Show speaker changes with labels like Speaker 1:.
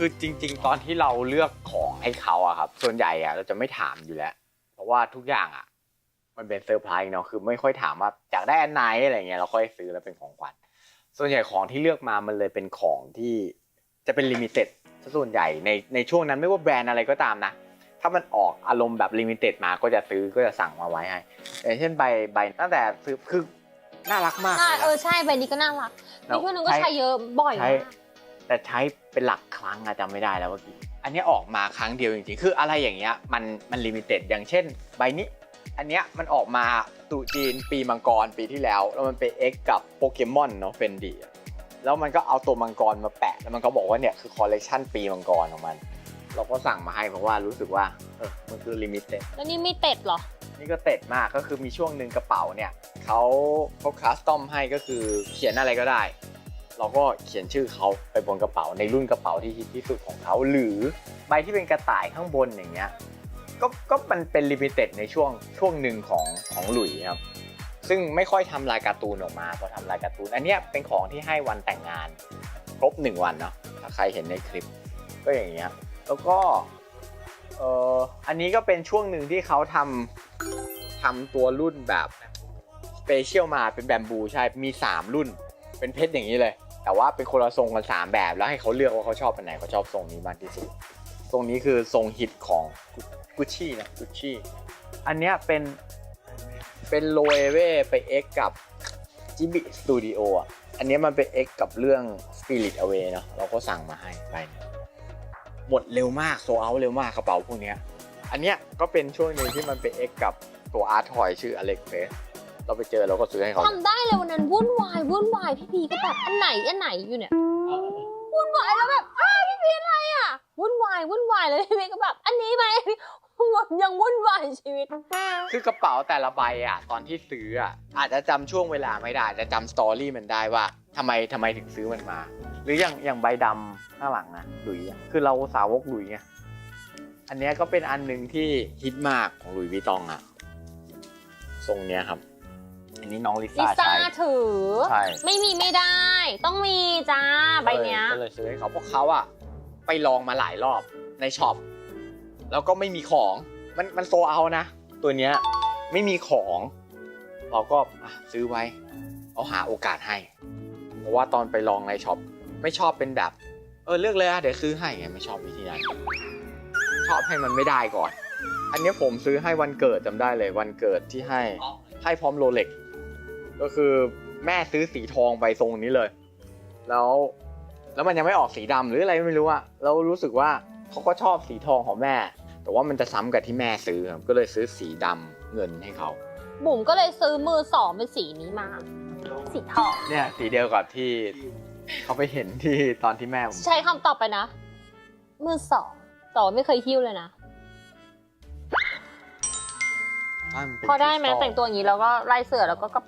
Speaker 1: คือจริง ๆ ตอนที่เราเลือกของให้เขาอะครับ ส่วนใหญ่อะเราจะไม่ถามอยู่แล้ว เพราะว่าทุกอย่างอะมันเป็นเซอร์ไพรส์เนาะคือไม่ค่อยถามว่าอยากได้อันไหนอะไรเงี้ยเราค่อยซื้อแล้วเป็นของขวัญส่วนใหญ่ของที่เลือกมามันเลยเป็นของที่จะเป็นลิมิเต็ดส่วนใหญ่ในในช่วงนั้นไม่ว่าแบรนด์อะไรก็ตามนะ ถ้ามันออกอารมณ์แบบลิมิเต็ดมาก็จะซื้อก็จะสั่งมาไว้ให้อย่างเช่นใบใบตั้งแต่ซื้อคือน่ารักมาก
Speaker 2: น่า
Speaker 1: ลยนะ
Speaker 2: เออใช่ใบนี้ก็น่ารัก
Speaker 1: แล้ว
Speaker 2: มีช่วงนึงก็
Speaker 1: ใช้
Speaker 2: ใช้เยอะบ่อย
Speaker 1: ใช้
Speaker 2: มาก
Speaker 1: แต่ใช้เป็นหลักครั้งอะจำไม่ได้แล้วว่ากี่อันเนี้ยออกมาครั้งเดียวจริงๆ คืออะไรอย่างเงี้ยมันมันลิมิเต็ดอย่างเช่น ใบนี้ อันเนี้ยมันออกมาตรุษจีนปีมังกรปีที่แล้ว แล้วมันไปเอ็กกับโปเกมอนเนาะเฟนดีแล้วมันก็เอาตัวมังกรมาแปะ แล้วมันก็บอกว่าเนี่ยคือคอลเลกชันปีมังกรของมัน เราก็สั่งมาให้เพราะว่ารู้สึกว่าเออมันคือลิมิเต็ด
Speaker 2: แล้วนี่ไม่เต็ดเหรอ
Speaker 1: นี่ก็เต็ดมากก็คือมีช่วงหนึ่งกระเป๋าเนี่ยเขาเขาคัสตอมให้ก็คือเขียนอะไรก็ได้ เราก็เขียนชื่อเขาไปบนกระเป๋าในรุ่นกระเป๋าที่ฮิตที่สุดของเขา หรือใบที่เป็นกระต่ายข้างบนอย่างเงี้ยก็ก็มันเป็นลิมิเต็ดในช่วงช่วงหนึ่งของของหลุยครับซึ่งไม่ค่อยทำลายการ์ตูนออกมาพอทำลายการ์ตูนอันเนี้ยเป็นของที่ให้วันแต่งงานครบหนึ่งวันเนาะถ้าใครเห็นในคลิปก็อย่างเงี้ยแล้วก็เอ่ออันนี้ก็เป็นช่วงหนึ่งที่เขาทำทำตัวรุ่นแบบสเปเชียลมาเป็นแบมบูใช่มี 3 รุ่น เป็นเพชรอย่างนี้เลย แต่ว่าเป็นคนละทรงกัน 3 แบบแล้วให้เขาเลือกว่าเขาชอบอันไหนเขาชอบทรงนี้มากที่สุดทรงนี้คือทรงฮิตของกุชชี่นะกุชชี่อันเนี้ยเป็นเป็นโลเอเวไปเอ็กกับจิบิสตูดิโออะอันเนี้ยมันไปเอ็กกับเรื่อง Spirit Away เนาะเราก็สั่งมาให้ไปหมดเร็วมากโซเอาเร็วมากกระเป๋าพวกเนี้ยอันเนี้ยก็เป็นช่วงหนึ่งที่มันไปเอ็กกับตัวอาร์ทอยชื่ออเล็กเฟสเราไปเจอเราก็ซื้อให้เขา
Speaker 2: ทำได้เลยวันนั้นวุ่น วายวุ่นวายพี่พีก็แบบอันไหนอันไหนอยู่เนี่ยวุ่นวายแล้วแบบอ้าวพี่พีอะไรอะวุ่นวายวุ่นวายเลยพี่พีก็แบบ อันนี้ไหมยังวุ่นวายชีวิต
Speaker 1: คือกระเป๋าแต่ละใบอะ ตอนที่ซื้ออะอาจจะจำช่วงเวลาไม่ได้แต่จำสตอรี่มันได้ว่าทำไมทำไมถึงซื้อมันมา หรืออย่างอย่างใบดำข้างหลังนะหลุยส์อะคือเราสาวกหลุยส์ไงอันเนี้ยก็เป็นอันหนึ่งที่ฮิตมากของหลุยส์วิตองอะทรงเนี้ยครับ อันนี้น้องลิ
Speaker 2: ลิ
Speaker 1: ซ่า
Speaker 2: ซ่า
Speaker 1: ใช้
Speaker 2: ถือ
Speaker 1: ใช่
Speaker 2: ไม่มีไม่ได้ ต้องมีจ้าใบเนี้ย
Speaker 1: ก็เลยซื้อให้เขาเพราะเขาอะไปลองมาหลายรอบในช็อปแล้วก็ไม่มีของมันมันโซเอานะ ตัวเนี้ยไม่มีของ เราก็อะซื้อไว้เอาหาโอกาสให้ เพราะว่าตอนไปลองในช็อปไม่ชอบเป็นแบบ เออเลือกเลยอะเดี๋ยวซื้อให้ไงไม่ชอบวิธีนั้นชอบให้มันไม่ได้ก่อน อันเนี้ยผมซื้อให้วันเกิดจำได้เลยวันเกิดที่ให้ ให้พร้อมโรเล็กก็คือแม่ซื้อสีทองไปทรงนี้เลย แล้ว แล้วมันยังไม่ออกสีดำหรืออะไรไม่รู้อะแล้วรู้สึกว่าเขาก็ชอบสีทองของแม่ แต่ว่ามันจะซ้ำกับที่แม่ซื้อครับก็เลยซื้อสีดำเงินให้เขา
Speaker 2: บุ๋มก็เลยซื้อมือสองเป็นสีนี้มา สีทอง
Speaker 1: เนี่ย สีเดียวกับที่เขาไปเห็นที่ตอนที่แม่ผม
Speaker 2: ใช้คำตอบไปนะมือสองแต่ว่าไม่เคยหิ้วเลยนะ พอได้ไหม
Speaker 1: คริสตัล
Speaker 2: แต่งตัวอย่างนี้แล้วก็ไล่เสือแล้วก็กระ